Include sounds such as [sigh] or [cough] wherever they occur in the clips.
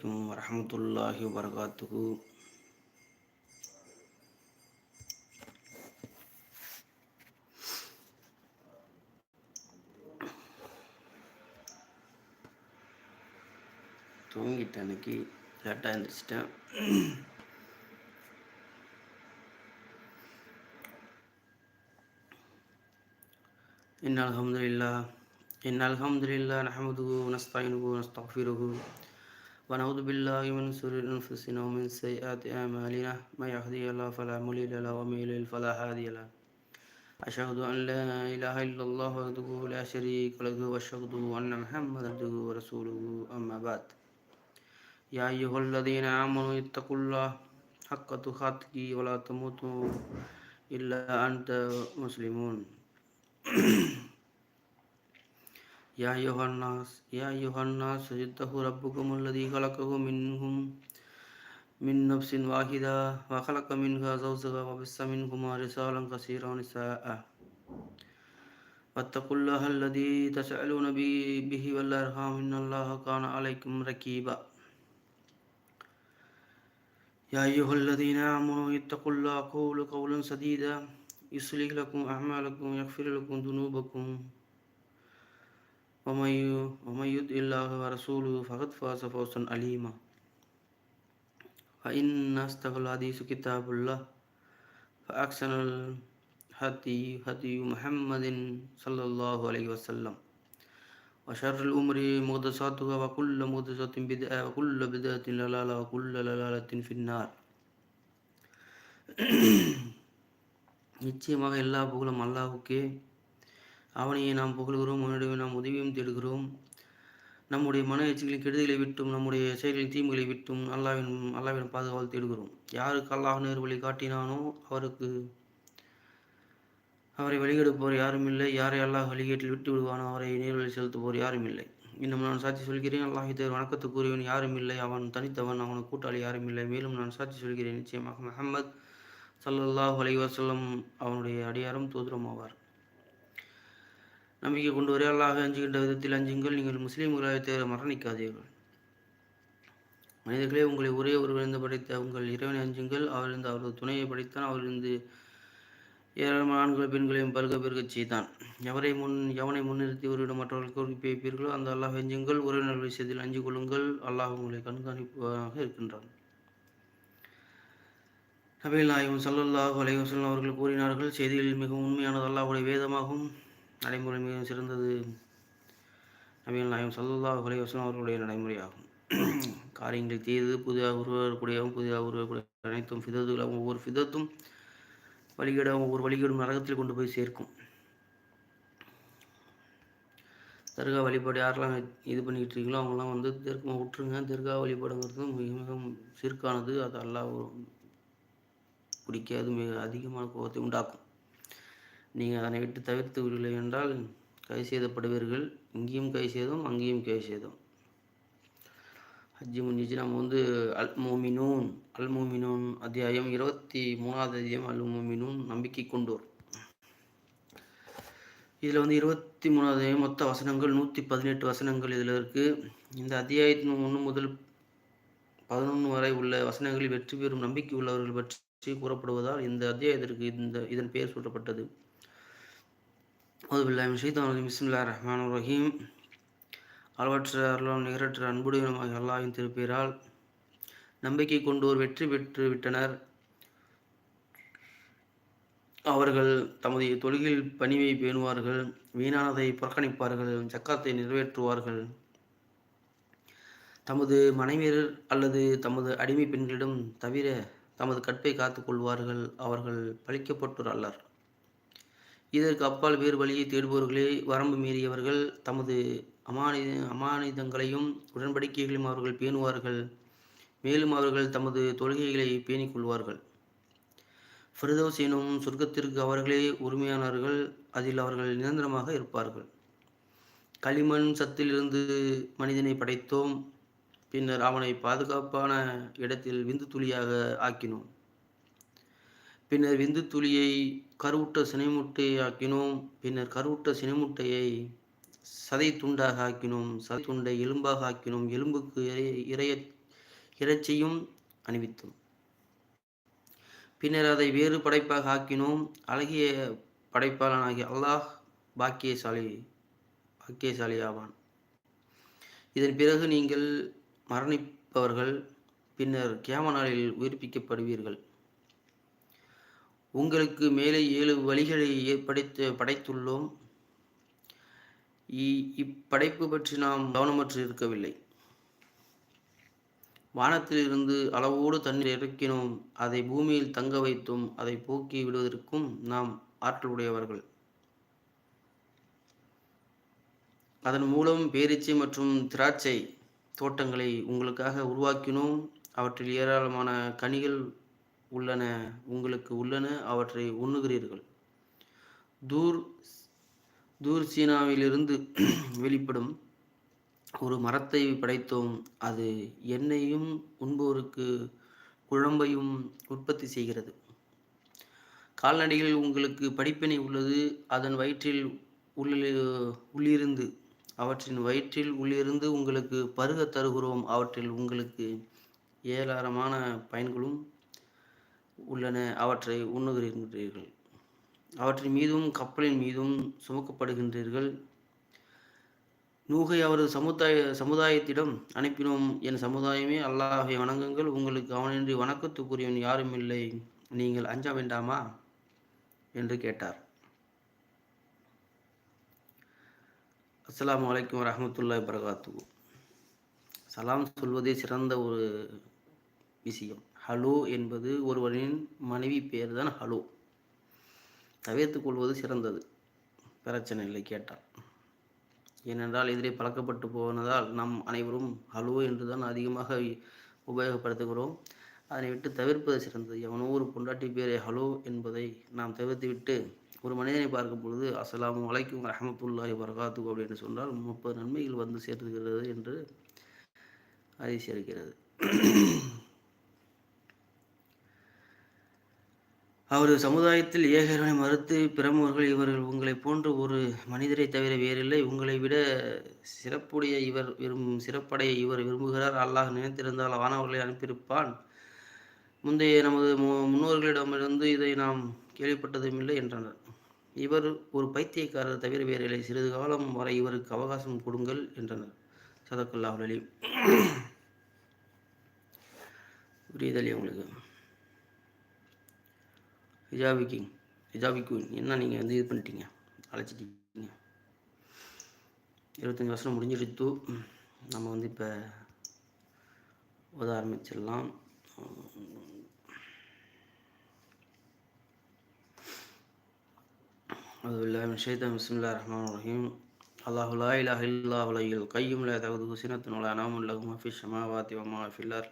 عليكم ورحمة الله وبركاته தூங்கிட்டேன் அன்னைக்கு லேட்டாக எழுந்திரிச்சிட்டேன் إن الحمد لله إن الحمد لله نحمده ونستعينه ونستغفره ونعوذ بالله من شرور أنفسنا ومن سيئات أعمالنا. ما يهدي الله فلا مضل له ومن يضلل فلا هادي له. أشهد أن لا إله إلا الله وحده لا شريك له وأشهد أن محمدا عبده ورسوله. أما بعد يا أيها الذين آمنوا اتقوا الله حق تقاته ولا تموتوا إلا أنت مسلمون. يا أيها الناس يا أيها الناس اتقوا ربكم الذي خلقكم منهم من نفس واحدة وخلق منها زوجها وبث منهما رسالا كثيرا ونساء. واتقوا الله الذي تسألون به- والأرحام إن الله كان عليكم رقيبا يا أيها الذين آمنوا اتقوا الله قولوا قولا سديدا يصلح لكم أعمالكم ويغفر لكم ذنوبكم. ومن ي- ومن يطع الله ورسوله فقد فاز فوزا عليما فإن أصدق الحديث كتاب الله فأحسن الهدي هدي محمد صلى الله عليه وسلم وشر الأمور محدثاتها وكل محدثة بدعة وكل بدعة ضلالة وكل ضلالة في النار [clears throat] [clears throat] நிச்சயமாக எல்லா புகழும் அல்லாஹ்வுக்கே அவனையே நாம் புகழ்கிறோம் அவனுடைய நாம் உதவியும் தேடுகிறோம். நம்முடைய மன எச்சங்களின் கெடுதலை விட்டும் நம்முடைய செயல்களின் தீமைகளை விட்டும் அல்லாவின் அல்லாவின் பாதுகாவல் தேடுகிறோம். யாருக்கு அல்லாஹ் நேர் வழி காட்டினானோ அவருக்கு அவரை வழிகெடுப்போர் யாரும் இல்லை. யாரை அல்லாஹ் வழிகேட்டில் விட்டு விடுவானோ அவரை நேர்வழி செலுத்துவோர் யாரும் இல்லை. இன்னும் நான் சாட்சி சொல்கிறேன் அல்லாஹ் தேர் வணக்கத்துக்குரியவன் யாரும் இல்லை அவன் தனித்தவன் அவனுக்கு கூட்டாளி யாரும் இல்லை. மேலும் நான் சாட்சி சொல்கிறேன் நிச்சயமாக முஹம்மத் சல்லல்லாஹ் அலைஹி வஸல்லம் அவனுடைய அடியாரும் தூதரம் ஆவார் நம்பிக்கை கொண்டு ஒரே அல்லாஹ் அஞ்சுகின்ற விதத்தில் அஞ்சுங்கள் நீங்கள் முஸ்லீம்களாக தேர மரணிக்காதீர்கள். மனிதர்களே உங்களை ஒரே ஒருவரிருந்து படைத்த உங்கள் இறைவனை அஞ்சுங்கள். அவரிருந்து அவரது துணையை படைத்தான் அவரிருந்து ஏராளமான ஆண்கள் பெண்களையும் பருக பெருகச் செய்தான். எவரை முன் எவனை முன்னிறுத்தி ஒருவிடம் மற்றவர்களுக்கு குறிப்பி வைப்பீர்களோ அந்த அல்லாஹ் அஞ்சுங்கள். உறவினர்கள் விஷயத்தில் அஞ்சு கொள்ளுங்கள். அல்லாஹ் உங்களை கண்காணிப்பாக இருக்கின்றான். நபில் நாயகம் சல்லல்லாஹ் அலைவசல் அவர்கள் கூறினார்கள் செய்திகளில் மிகவும் உண்மையானது அல்லாஹுடைய வேதமாகும். நடைமுறை மிகவும் சிறந்தது. நபிகள் நாயகம் சல்லுல்லா அலைஹி அவர்களுடைய நடைமுறையாகும். காரியங்களை தீது புதிதாக உருவாகக்கூடியவும் புதிதாக உருவக்கூடிய அனைத்தும் ஃபிதத்துகளாகவும் ஒவ்வொரு ஃபிதத்தும் வழிகேடாகவும் ஒவ்வொரு வழிகேடும் நரகத்தில் கொண்டு போய் சேர்க்கும். தர்கா வழிபாடு யாரெல்லாம் இது பண்ணிக்கிட்டு இருக்கீங்களோ அவங்களாம் வந்து தெற்கமாக விட்டுருங்க. தெற்கா வழிபாடுங்கிறது மிக மிகவும் சிறுக்கானது. அது அல்லா பிடிக்காது மிக அதிகமான கோபத்தை உண்டாக்கும். நீங்கள் அதனை விட்டு தவிர்த்து விடவில்லை என்றால் கை செய்தப்படுவீர்கள் இங்கேயும் கை செய்தோம் அங்கேயும் கை செய்தோம் ஹஜ்ஜி முன்னிச்சு நம்ம வந்து அல் மோமினூன் அல் மோமினூன் அத்தியாயம் இருபத்தி மூணாவது அத்தியாயம் அல் மோமினூன் நம்பிக்கை கொண்டோர். இதில் வந்து இருபத்தி மூணாவது அத்தியாயம் மொத்த வசனங்கள் நூற்றி பதினெட்டு வசனங்கள் இதில் இருக்குது இந்த அத்தியாயத்தின் ஒன்று முதல் பதினொன்று வரை உள்ள வசனங்களில் வெற்றி பெறும் நம்பிக்கை உள்ளவர்கள் பற்றி கூறப்படுவதால் இந்த அத்தியாயத்திற்கு இந்த இதன் பெயர் சூட்டப்பட்டது. அவுதுபில்லாஹி ஷைத்தான் பிஸ்மில்லா ரஹ்மான் ரஹீம் அளவற்ற அருளால் நிகரற்ற அன்புடையமாக அல்லாவின் திருப்பீரால் நம்பிக்கை கொண்டோர் வெற்றி பெற்று விட்டனர். அவர்கள் தமது தொழுகில் பணிவை பேணுவார்கள் வீணானதை புறக்கணிப்பார்கள் ஜக்காத்தை நிறைவேற்றுவார்கள். தமது மனைவியர் அல்லது தமது அடிமை பெண்களிடம் தவிர தமது கற்பை காத்துக்கொள்வார்கள் அவர்கள் பழிக்கப்பட்டோர் அல்லர். இதற்கு அப்பால் வேறு வழியை தேடுபவர்களே வரம்பு மீறியவர்கள் தமது அமானி அமானிதங்களையும் உடன்படிக்கைகளையும் அவர்கள் பேணுவார்கள். மேலும் அவர்கள் தமது தொழுகைகளை பேணிக் கொள்வார்கள். ஃபிரதோஸ் எனும் சொர்க்கத்திற்கு அவர்களே உரிமையானவர்கள் அதில் அவர்கள் நிரந்தரமாக இருப்பார்கள். களிமண் சத்திலிருந்து மனிதனை படைத்தோம். பின்னர் அவனை பாதுகாப்பான இடத்தில் விந்து துளியாக ஆக்கினோம். பின்னர் விந்து துளியை கருவுற்ற சினைமுட்டையை ஆக்கினோம். பின்னர் கருவுற்ற சினைமுட்டையை சதை துண்டாக ஆக்கினோம். சதை துண்டை எலும்பாக ஆக்கினோம். எலும்புக்கு இறைய இறைய இறைச்சியும் அணிவித்தோம். பின்னர் அதை வேறு படைப்பாக ஆக்கினோம். அழகிய படைப்பாளனாகிய அல்லாஹ் பாக்கியசாலி பாக்கியசாலி ஆவான் இதன் பிறகு நீங்கள் மரணிப்பவர்கள். பின்னர் கேம நாளில் உயிர்ப்பிக்கப்படுவீர்கள். உங்களுக்கு மேலே ஏழு வழிகளை ஏற்படைத்து படைத்துள்ளோம். இப்படைப்பு பற்றி நாம் கவனமற்று இருக்கவில்லை. வானத்தில் இருந்து அளவோடு தண்ணீர் இறக்கினோம். அதை பூமியில் தங்க வைத்தும். அதை போக்கி விடுவதற்கும் நாம் ஆற்றல் உடையவர்கள் அதன் மூலம் பேரிச்சை மற்றும் திராட்சை தோட்டங்களை உங்களுக்காக உருவாக்கினோம். அவற்றில் ஏராளமான கனிகள் உள்ளன உங்களுக்கு உள்ளன அவற்றை உண்ணுகிறீர்கள். தூர் தூர் சீனாவிலிருந்து [clears throat] வெளிப்படும் ஒரு மரத்தை படைத்தோம். அது எண்ணெயும் உண்போருக்கு குழம்பையும் உற்பத்தி செய்கிறது. கால்நடைகளில் உங்களுக்கு படிப்பினை உள்ளது. அதன் வயிற்றில் உள்ளிருந்து அவற்றின் வயிற்றில் உள்ளிருந்து உங்களுக்கு பருக தருகிறோம். அவற்றில் உங்களுக்கு ஏராளமான பயன்களும் உள்ளன. அவற்றை உண்ணுகிறீர்கள். அவற்றின் மீதும் கப்பலின் மீதும் சுமக்கப்படுகின்றீர்கள். நூகை அவரது சமுதாய சமுதாயத்திடம் அனுப்பினோம். என் சமுதாயமே அல்லாஹை வணங்குங்கள். உங்களுக்கு அவனின்றி வணக்கத்துக்குரியவன் யாரும் இல்லை. நீங்கள் அஞ்ச வேண்டாமா? என்று கேட்டார். அஸ்லாம் வலைக்கம் வரமத்துல்லா வரகாத்து சலாம் சொல்வதே சிறந்த ஒரு விஷயம். ஹலோ என்பது ஒருவரின் மனைவி பெயர் தான் ஹலோ. தவிர்த்து கொள்வது சிறந்தது. பிரச்சனை இல்லை கேட்டால். ஏனென்றால் எதிரே பழக்கப்பட்டு போனதால் நம் அனைவரும் ஹலோ என்று தான் அதிகமாக உபயோகப்படுத்துகிறோம். அதனை விட்டு தவிர்ப்பது சிறந்தது. எவனோ ஒரு பொண்டாட்டி பேரை ஹலோ என்பதை நாம் தவிர்த்துவிட்டு ஒரு மனிதனை பார்க்கும் பொழுது அஸ்லாம் வலைக்கும் ரஹமத்துல்லாஹி வரகாத்து அப்படின்னு சொன்னால் முப்பது நன்மைகள் வந்து சேர்த்துகிறது என்று அதிசரிக்கிறது அவரது சமுதாயத்தில் ஏகரனை மறுத்து பிரமுகர்கள் இவர்கள் உங்களை போன்று ஒரு மனிதரை தவிர வேறில்லை. உங்களை விட சிறப்புடைய இவர் விரும்பும் சிறப்படைய இவர் விரும்புகிறார். அல்லாஹ் நினைத்திருந்தால் வானவர்களை அனுப்பியிருப்பான். முந்தைய நமது முன்னோர்களிடமிருந்து இதை நாம் கேள்விப்பட்டதும் இல்லை என்றனர் இவர் ஒரு பைத்தியக்காரர் தவிர வேறில்லை. சிறிது காலம் வரை இவருக்கு அவகாசம் கொடுங்கள் என்றனர். சதக்குல்லா அலி புரியுதலி உங்களுக்கு? ஹிஜாபி கிங் ஹிஜாபி குயின் என்ன நீங்கள் வந்து இது பண்ணிட்டீங்க? அழைச்சிட்டீங்க. இருபத்தஞ்சி வருஷம் முடிஞ்சிடுத்து நம்ம வந்து இப்போ ஓத ஆரம்பிச்சிடலாம். அதுல்லா ஷேதா மிஸ்மில்லா ரஹ்மான் ரஹீம். அல்லாஹுலா இலாஹ் இல்லாஹுலையில் கையும் லே தகுது ஹுசினத்தினுள்ள அனாமுல்லகும் ஹஃபி ஷமாவாத்தி வமா ஃபில்லார்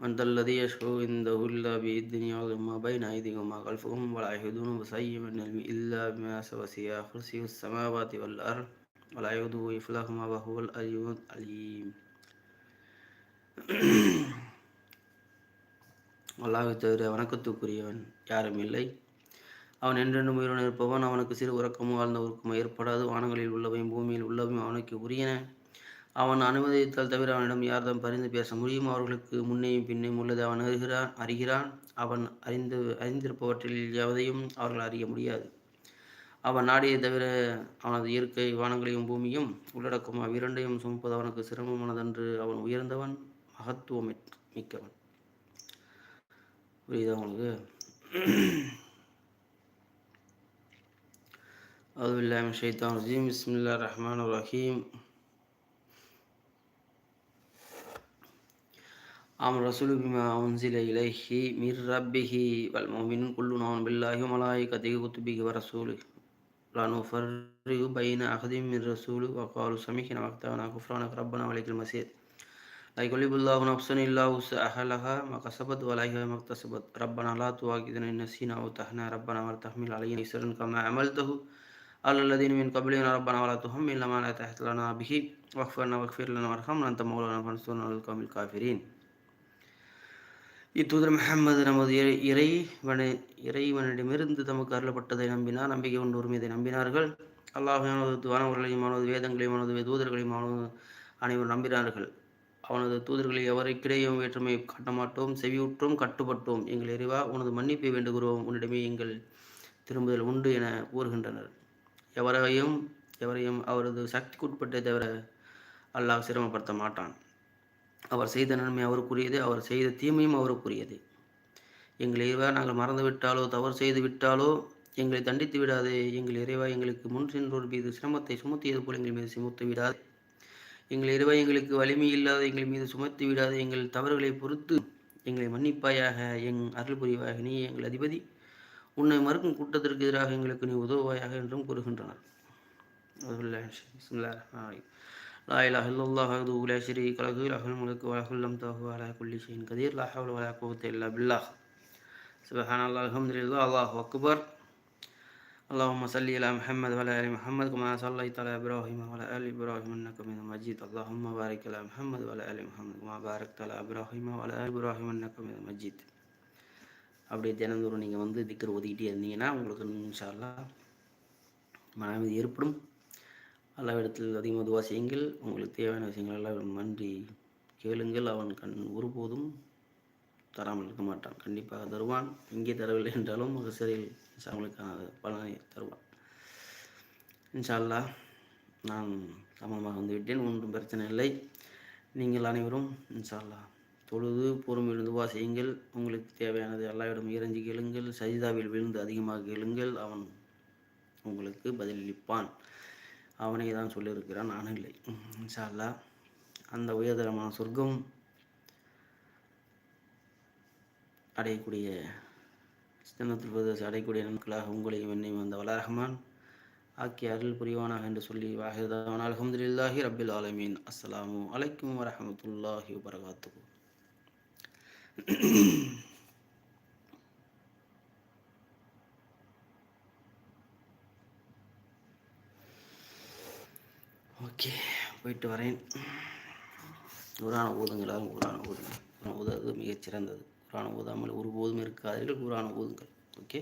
سنة ولا نوم له ما في السماوات وما في الأرض من ذا الذي يشفع عنده إلا بإذنه يعلم ما بين أيديهم وما خلفهم ولا يحيطون بشيء من العلم إلا بما وسع كرسيه السماوات والأرض ولا يؤوده حفظهما وهو العلي العليم அல்லாஹை தவிர வணக்கத்துக்குரியவன் யாரும் இல்லை அவன் என்றென்றும் உயிருடன் இருப்பவன் அவனுக்கு சிறு உறக்கமும் வாழ்ந்த உறக்கமோ ஏற்படாது வானங்களில் உள்ளவையும் பூமியில் உள்ளவையும் அவனுக்கு உரியன அவன் அனுமதித்தால் தவிர அவனிடம் யார்தான் பரிந்து பேச முடியும்? அவர்களுக்கு முன்னேயும் பின்னையும் உள்ளது. அவன் அறிகிறான் அறிகிறான். அவன் அறிந்து அறிந்திருப்பவற்றில் எவதையும் அவர்கள் அறிய முடியாது. அவன் நாடியை தவிர அவனது இயற்கை வானங்களையும் பூமியும் உள்ளடக்கும் அவ்விரண்டையும் சுமப்பது அவனுக்கு சிரமமானதன்று அவன் உயர்ந்தவன் மகத்துவம் மிக்கவன். புரியுதா அவங்களுக்கு அதுல்லாம ஷைத்தான் ரஜீம் பிஸ்மில்லா ரஹ்மான் ரஹீம் أم رسول بما أنزل إليه من ربه والمؤمنون كلنا نعم بالله وملائكته وكتبه ورسوله. لا نفرق بين أحد من رسول وقالوا سمعنا وقتنا كفرانك ربنا وليك المسيح لا يكلب الله نفسا إلا وسعها لها ما كسبت وعليها ما اكتسبت. ربنا لا تواكدنا إن نسينا وتحنا ربنا ولا تحمل علينا إسرا كما عملته. على الذين من قبلنا ربنا ولا تهمل ما لا تحت لنا به. واغفرنا واغفر لنا أنت مولانا فانصرنا للقوم الكافرين. இத்தூதர் முகமது நமது இறைவன இறைவனிடமிருந்து தமக்கு அருளப்பட்டதை நம்பினார். நம்பிக்கை கொண்டு உரிமையை நம்பினார்கள். அல்லாஹானது வானவர்களையும் அவனது வேதங்களையும் அவனது தூதர்களையும் அவனது அனைவரும் நம்பினார்கள். அவனது தூதர்களை எவருக்கிடையும் வேற்றுமை காட்ட மாட்டோம். கட்டுப்பட்டோம். எங்கள் இறைவா உனது மன்னிப்பை வேண்டுகிறோம். உன்னிடமே எங்கள் திரும்புதல் உண்டு என கூறுகின்றனர். எவரையும் எவரையும் அவரது சக்திக்குட்பட்டே தவிர அல்லாஹ் சிரமப்படுத்த மாட்டான். அவர் செய்த நன்மை அவருக்குரியது அவர் செய்த தீமையும் அவருக்குரியது. எங்கள் இறைவா நாங்கள் மறந்துவிட்டாலோ தவறு செய்து விட்டாலோ எங்களை தண்டித்து விடாது. எங்கள் இறைவா எங்களுக்கு முன் சென்றோர் மீது சிரமத்தை சுமத்தியது போல் எங்கள் மீது சுமத்து விடாது. எங்கள் இறைவா எங்களுக்கு வலிமை இல்லாத எங்கள் மீது சுமத்தி விடாது. எங்கள் தவறுகளை பொறுத்து எங்களை மன்னிப்பாயாக. எங் அருள் புரிவாயாக நீ எங்கள் அதிபதி. உன்னை மறுக்கும் கூட்டத்திற்கு எதிராக எங்களுக்கு நீ உதவுவாயாக என்றும் கூறுகின்றனர். لا إله إلا الله وحده لا شريك له له الملك وله الحمد وهو على كل شيء قدير لا حول ولا قوة إلا بالله سبحان الله الحمد لله الله أكبر اللهم صل على محمد وعلى ال محمد كما صليت على ابراهيم وعلى ال ابراهيم انك من مجيد اللهم بارك على محمد وعلى ال محمد كما باركت على ابراهيم وعلى ال ابراهيم انك من مجيد அப்படியே தினந்தோறும் நீங்கள் வந்து திக்கர் ஒதுக்கிட்டே இருந்தீங்கன்னா உங்களுக்கு இன்ஷால்லா மன அமைதி ஏற்படும் அல்லாவிடத்தில் அதிகமாக துவா செய்யுங்கள். உங்களுக்கு தேவையான விஷயங்கள் எல்லாம் நன்றி. கேளுங்கள். அவன் கண் ஒருபோதும் தராமல் இருக்க மாட்டான். கண்டிப்பாக தருவான். இங்கே தரவில்லை என்றாலும் ஒரு சிறையில் அவங்களுக்கான பலனை தருவான். இன்ஷால்லா நான் சமமாக வந்துவிட்டேன். ஒன்றும் பிரச்சனை இல்லை. நீங்கள் அனைவரும் இன்ஷா தொழுது பொறுமையிலிருந்து துவா செய்யுங்கள். உங்களுக்கு தேவையானது எல்லாவிடம் இறைஞ்சி கேளுங்கள். சஜிதாவில் விழுந்து அதிகமாக கேளுங்கள். அவன் உங்களுக்கு பதிலளிப்பான். அவனே தான் சொல்லியிருக்கிறான். நானும் இல்லை. இன்ஷா அந்த உயர்தரமான சொர்க்கம் அடையக்கூடிய ஜன்னத்துல் பிரதேச அடையக்கூடிய நண்பர்களாக உங்களையும் என்னையும் வந்த வலாரஹமான் ஆக்கி அருள் புரிவானாக என்று சொல்லி வாஹிதான அலமதுல்லாஹி ரபில் ஆலமீன். அஸ்ஸலாமு அலைக்கும் வரமத்துல்லாஹி வரகாத்து ஓகே போயிட்டு வரேன். குரான ஊதுங்களாலும் குரான ஊதுங்கள் குரான ஊதாது மிகச்சிறந்தது. குரான ஊதாமல் ஒருபோதும் இருக்காதீர்கள். குரான ஊதுங்கள் ஓகே?